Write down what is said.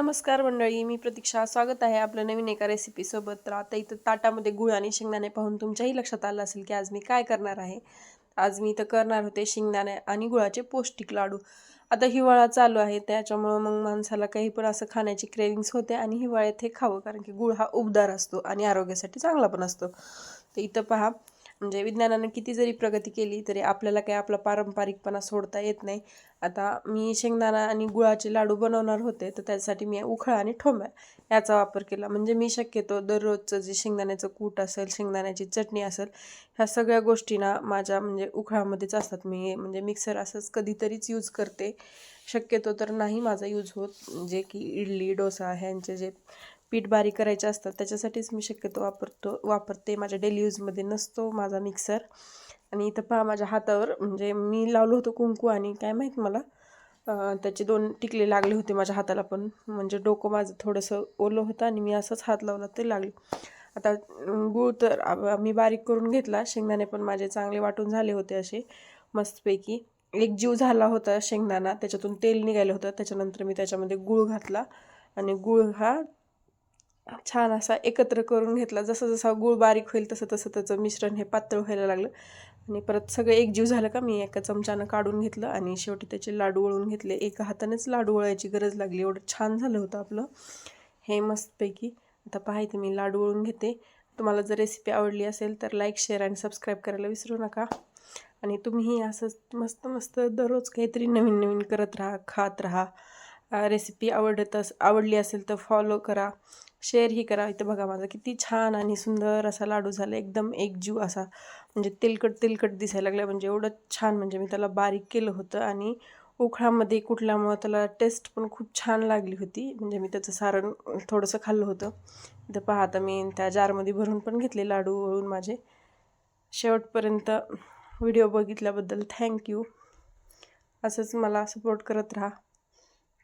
नमस्कार मंडळी मी प्रतीक्षा. स्वागत आहे आपलं नवीन एका रेसिपीसोबत तर आता इथं ताटामध्ये गुळ आणि शेंगदाणे पाहून तुमच्याही लक्षात आलं असेल की आज मी काय करणार आहे. आज मी इथं करणार होते शेंगदाणे आणि गुळाचे पौष्टिक लाडू. आता हिवाळा चालू आहे त्याच्यामुळं मग माणसाला काही पण असं खाण्याची क्रेविंग्स होते आणि हिवाळ्यात हे खावं कारण की गुळ हा उबदार असतो आणि आरोग्यासाठी चांगला पण असतो. तर इथं पहा म्हणजे विज्ञानानं किती जरी प्रगती केली तरी आपल्याला काही आपला पारंपरिकपणा सोडता येत नाही. आता मी शेंगदाणा आणि गुळाचे लाडू बनवणार होते तर त्यासाठी मी उखळा आणि ठोंब्या याचा वापर केला. म्हणजे मी शक्यतो दररोजचं जे शेंगदाण्याचं कूट असेल शेंगदाण्याची चटणी असेल ह्या सगळ्या गोष्टींना माझ्या म्हणजे उखळामध्येच असतात. मी म्हणजे मिक्सर असंच कधीतरीच यूज करते. शक्यतो तर नाही माझा यूज होत जे की इडली डोसा ह्यांचे जे पीठ बारीक करायचे असतात त्याच्यासाठीच मी शक्यतो वापरतो वापरते. माझ्या डेली यूजमध्ये नसतो माझा मिक्सर आणि इथं पहा माझ्या हातावर म्हणजे मी लावलं होतं कुंकू आणि काय माहीत मला त्याचे दोन टिकले लागले होते माझ्या हाताला पण. म्हणजे डोकं माझं थोडंसं ओलं होतं आणि मी असंच हात लावला ते लागले. आता गूळ तर मी बारीक करून घेतला. शेंगदाणे पण माझे चांगले वाटून झाले होते असे मस्तपैकी. एक जीव झाला होता शेंगदाणा त्याच्यातून तेल निघालं होतं. त्याच्यानंतर मी त्याच्यामध्ये गूळ घातला. आणि गूळ हा छान असा एकत्र करून घेतला. जसं जसा गूळ बारीक होईल तसं तसं त्याचं मिश्रण हे पातळ व्हायला लागलं. आणि परत सगळं एकजीव झालं का मी एका चमच्यानं काढून घेतलं आणि शेवटी त्याचे लाडू वळून घेतले. एका हातानेच लाडू वळायची गरज लागली. एवढं छान झालं होतं आपलं. हे मस्तपैकी. आता पाहायचं मी लाडू वळून घेते. तुम्हाला जर रेसिपी आवडली असेल तर लाईक शेअर आणि सबस्क्राईब करायला विसरू नका. आणि तुम्हीही असंच मस्त मस्त दररोज काहीतरी नवीन नवीन करत राहा खात राहा. रेसिपी आवडत अस आवडली असेल तर फॉलो करा. शेअरही करा. इथं बघा माझा किती छान आणि सुंदर असा लाडू झाला. एकदम एकजीव असा. म्हणजे तेलकट तेलकट दिसायला लागला. म्हणजे एवढं छान. म्हणजे मी त्याला बारीक केलं होतं आणि उखळामध्ये कुठल्यामुळं त्याला टेस्ट पण खूप छान लागली होती. म्हणजे मी त्याचं सारण थोडंसं खाल्लं होतं. इथं पहा आता मी त्या जारमध्ये भरून पण घेतले लाडू वळून माझे. शेवटपर्यंत व्हिडिओ बघितल्याबद्दल थँक्यू असंच मला सपोर्ट करत राहा.